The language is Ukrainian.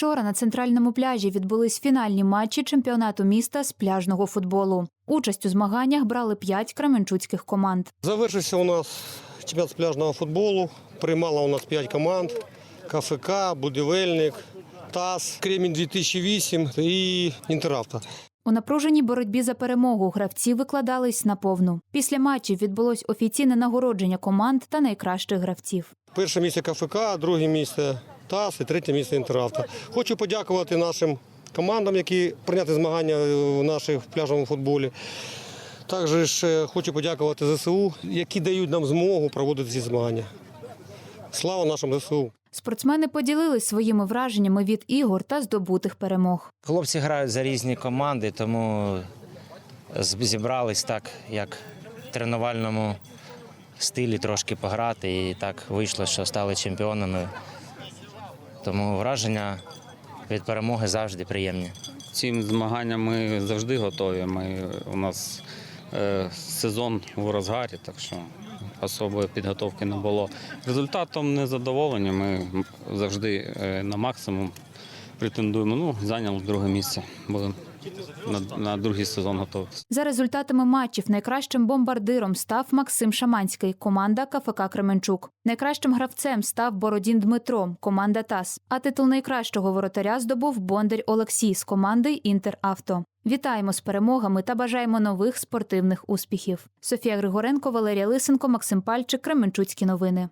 Вчора на центральному пляжі відбулись фінальні матчі чемпіонату міста з пляжного футболу. Участь у змаганнях брали п'ять кременчуцьких команд. Завершився у нас чемпіонат з пляжного футболу. Приймало у нас 5 команд: КФК, Будівельник, ТАС, Кремінь 2008 і Інтеравто. У напруженій боротьбі за перемогу гравці викладались на повну. Після матчів відбулось офіційне нагородження команд та найкращих гравців. Перше місце КФК, друге місце ТАС і третє місце Інтеравто. Хочу подякувати нашим командам, які прийняли змагання в наших пляжному футболі. Також хочу подякувати ЗСУ, які дають нам змогу проводити ці змагання. Слава нашим ЗСУ! Спортсмени поділились своїми враженнями від ігор та здобутих перемог. Хлопці грають за різні команди, тому зібрались так, як в тренувальному стилі трошки пограти. І так вийшло, що стали чемпіонами. Тому враження від перемоги завжди приємні. Цим змаганням ми завжди готові. Ми, у нас е, сезон в розгарі, так що особої підготовки не було. Результатом не задоволені. Ми завжди е, на максимум претендуємо. Ну, зайняли друге місце. Будемо на, на другий сезон готові. За результатами матчів найкращим бомбардиром став Максим Шаманський, команда КФК Кременчук. Найкращим гравцем став Бородін Дмитро, команда ТАС. А титул найкращого воротаря здобув Бондар Олексій з команди Інтеравто. Вітаємо з перемогами та бажаємо нових спортивних успіхів. Софія Григоренко, Валерія Лисенко, Максим Пальчик, Кременчуцькі новини.